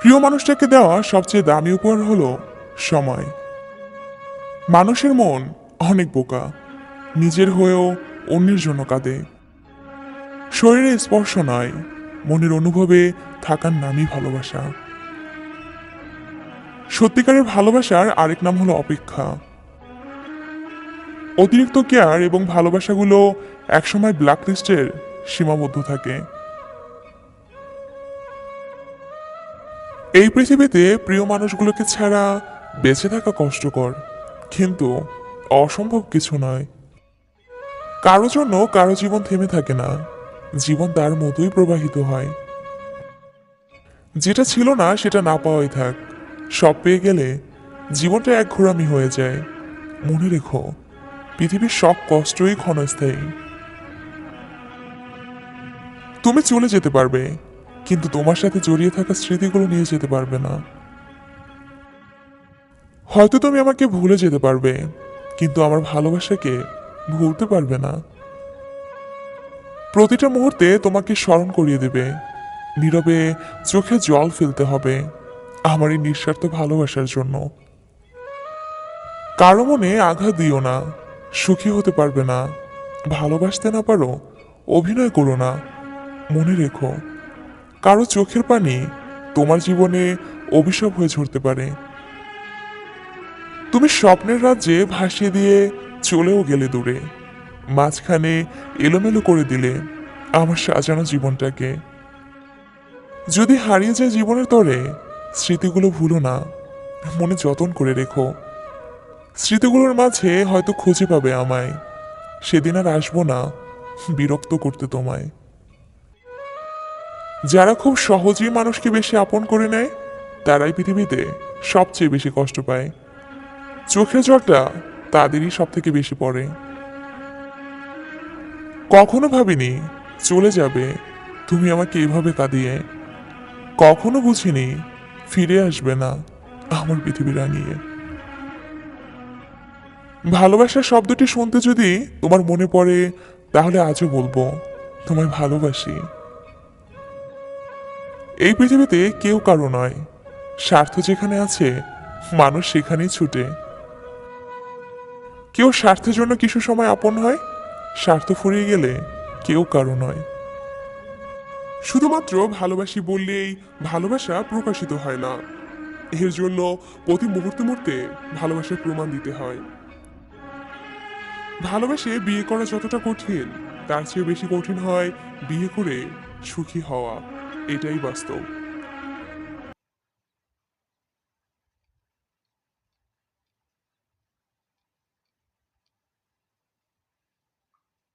প্রিয় মানুষটাকে দেওয়া সবচেয়ে দামি উপহার হলো সময়। মানুষের মন অনেক বোকা, নিজের হয়েও অন্যের জন্য কাঁদে। শরীরে স্পর্শ নয়, মনের অনুভবে থাকার নামই ভালোবাসা। সত্যিকারের ভালোবাসার আরেক নাম হলো অপেক্ষা। অতিরিক্ত কেয়ার এবং ভালোবাসাগুলো একসময় ব্ল্যাকলিস্টের সীমাবদ্ধ থাকে। এই পৃথিবীতে প্রিয় মানুষগুলোকে ছাড়া বেঁচে থাকা কষ্টকর, কিন্তু অসম্ভব কিছু নয়। কারও জন্য কারও জীবন থেমে থাকে না, জীবন তার মতোই প্রবাহিত হয়। যেটা ছিল না, সেটা না পাওয়াই থাক, সব পেয়ে গেলে জীবনটা এক ঘোরামি হয়ে যায়। মনে রেখো, পৃথিবীর সব কষ্টই ক্ষণস্থায়ী। তুমি চলে যেতে পারবে। কিন্তু তোমার সাথে জড়িয়ে থাকা স্মৃতিগুলো নিয়ে যেতে পারবে না। হয়তো তুমি আমাকে ভুলে যেতে পারবে, কিন্তু আমার ভালোবাসাকে ভুলতে পারবে না। প্রতিটা মুহূর্তে তোমাকে স্মরণ করিয়ে দেবে। নীরবে চোখে জল ফেলতে হবে আমার এই নিঃস্বার্থ ভালোবাসার জন্য। কারও মনে আঘাত দিও না, সুখী হতে পারবে না। ভালোবাসতে না পারো, অভিনয় করো না। মনে রেখো। কারও চোখের পানি তোমার জীবনে অভিশাপ হয়ে ঝরতে পারে। তুমি স্বপ্নের রাজ্যে ভাসিয়ে দিয়ে চলেও গেলে দূরে। মাঝখানে এলোমেলো করে দিলে আমার সাজানো জীবনটাকে। যদি হারিয়ে যায় জীবনের তরে, স্মৃতিগুলো ভুলো না। মনে যতন করে রেখো। স্মৃতিগুলোর মাঝে হয়তো খুঁজে পাবে আমায়। সেদিন আর আসব না, বিরক্ত করতে তোমায়। যারা খুব সহজেই মানুষকে বেশি আপন করে নেয়, তারাই পৃথিবীতে সবচেয়ে বেশি কষ্ট পায়। চোখের জলটা তাদেরই সব থেকে বেশি পড়ে। কখনো ভাবিনি, চলে যাবে, তুমি আমাকে এভাবে কাঁদিয়ে। কখনো বুঝিনি, ফিরে আসবে না আমার পৃথিবী রাঙিয়ে। ভালোবাসার শব্দটি শুনতে যদি তোমার মনে পড়ে, তাহলে আজও বলব, তোমায় ভালোবাসি। এই পৃথিবীতে কেউ কারও নয়। স্বার্থ যেখানে আছে, মানুষ সেখানেই ছুটে। কেউ স্বার্থের জন্য কিছু সময় আপন হয়, স্বার্থ ফুরিয়ে গেলে কেউ কারও নয়। শুধুমাত্র ভালোবাসি বললেই ভালোবাসা প্রকাশিত হয় না। এর জন্য প্রতি মুহূর্তে মুহূর্তে ভালোবাসার প্রমাণ দিতে হয়। ভালোবাসে বিয়ে করা যতটা কঠিন, তার চেয়ে বেশি কঠিন হয় বিয়ে করে সুখী হওয়া। এটাই বাস্তব।